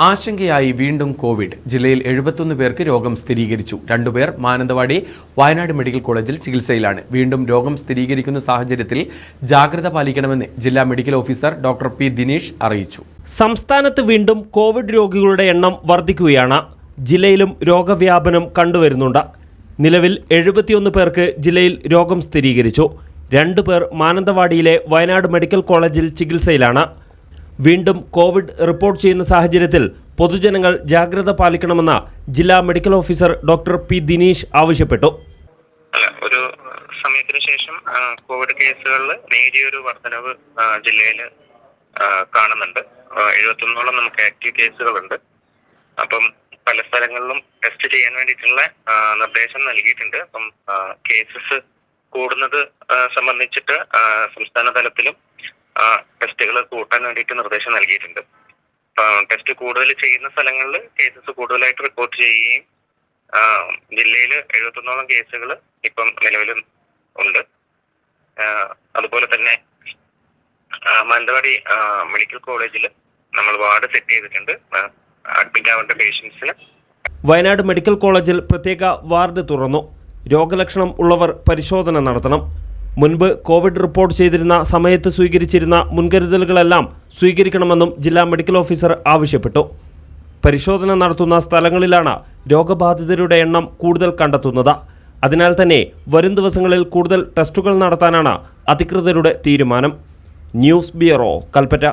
ആശങ്കയായി വീണ്ടും കോവിഡ്. ജില്ലയിൽ എഴുപത്തൊന്ന് പേർക്ക് രോഗം സ്ഥിരീകരിച്ചു. രണ്ടുപേർ മാനന്തവാടി വയനാട് മെഡിക്കൽ കോളേജിൽ ചികിത്സയിലാണ്. വീണ്ടും രോഗം സ്ഥിരീകരിക്കുന്ന സാഹചര്യത്തിൽ ജാഗ്രത പാലിക്കണമെന്ന് ജില്ലാ medical officer doctor P Dinesh അറിയിച്ചു. സംസ്ഥാനത്ത് വീണ്ടും കോവിഡ് രോഗികളുടെ എണ്ണം വർദ്ധിക്കുകയാണ്. ജില്ലയിലും രോഗവ്യാപനം കണ്ടുവരുന്നുണ്ട്. നിലവിൽ എഴുപത്തിയൊന്ന് പേർക്ക് ജില്ലയിൽ രോഗം സ്ഥിരീകരിച്ചു. രണ്ടുപേർ മാനന്തവാടിയിലെ വയനാട് മെഡിക്കൽ കോളേജിൽ ചികിത്സയിലാണ്. വീണ്ടും കോവിഡ് റിപ്പോർട്ട് ചെയ്യുന്ന സാഹചര്യത്തിൽ പൊതുജനങ്ങൾ ജാഗ്രത പാലിക്കണമെന്ന് ജില്ലാ medical officer doctor P Dineesh ആവശ്യപ്പെട്ടു. ഒരു സമയത്തിന് ശേഷം കോവിഡ് കേസുകളിൽ നേരിയൊരു വർധനവ് ജില്ലയിൽ കാണുന്നുണ്ട്. എഴുപത്തൊന്നോളം നമുക്ക് ആക്റ്റീവ് കേസുകളുണ്ട് അപ്പം പല സ്ഥലങ്ങളിലും ടെസ്റ്റ് ചെയ്യാൻ വേണ്ടിയിട്ടുള്ള നിർദ്ദേശം നൽകിയിട്ടുണ്ട്. അപ്പം കേസസ് കൂടുന്നത് സംബന്ധിച്ചിട്ട് സംസ്ഥാന തലത്തിലും ടെസ്റ്റുകൾ കൂട്ടാൻ വേണ്ടിയിട്ട് നിർദ്ദേശം നൽകിയിട്ടുണ്ട്. ടെസ്റ്റ് കൂടുതൽ ചെയ്യുന്ന സ്ഥലങ്ങളിൽ കേസസ് കൂടുതലായിട്ട് റിപ്പോർട്ട് ചെയ്യുകയും ജില്ലയിൽ എഴുപത്തൊന്നോളം കേസുകൾ ഇപ്പം നിലവിൽ ഉണ്ട്. അതുപോലെ തന്നെ മാനന്തവാടി മെഡിക്കൽ കോളേജിൽ നമ്മൾ വാർഡ് സെറ്റ് ചെയ്തിട്ടുണ്ട്. അഡ്മിറ്റ് ആവേണ്ട പേഷ്യൻസിന് വയനാട് മെഡിക്കൽ കോളേജിൽ പ്രത്യേക വാർഡ് തുറന്നു. രോഗലക്ഷണം ഉള്ളവർ പരിശോധന നടത്തണം. മുൻപ് കോവിഡ് റിപ്പോർട്ട് ചെയ്തിരുന്ന സമയത്ത് സ്വീകരിച്ചിരുന്ന മുൻകരുതലുകളെല്ലാം സ്വീകരിക്കണമെന്നും ജില്ലാ മെഡിക്കൽ ഓഫീസർ ആവശ്യപ്പെട്ടു. പരിശോധന നടത്തുന്ന സ്ഥലങ്ങളിലാണ് രോഗബാധിതരുടെ എണ്ണം കൂടുതൽ കണ്ടെത്തുന്നത്. അതിനാൽ തന്നെ വരും ദിവസങ്ങളിൽ കൂടുതൽ ടെസ്റ്റുകൾ നടത്താനാണ് അധികൃതരുടെ തീരുമാനം. News bureau Kalpetta.